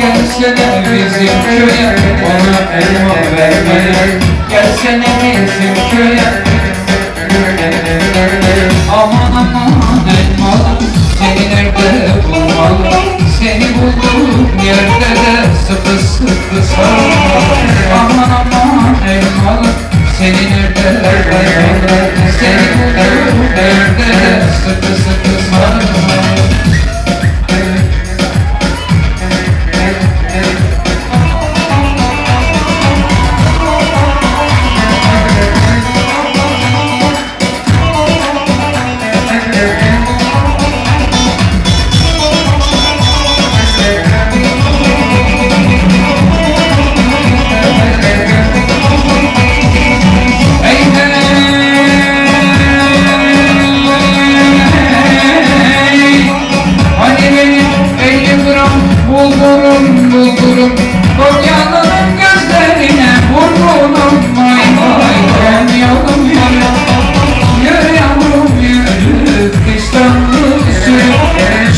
Gelsene bizim köye bana elma vermeye. Gelsene bizim köye sıkı sarmalı Aman aman elmalı seni nerede? Seni bulduğum yerde de sıkı sıkı sarmalı Thank.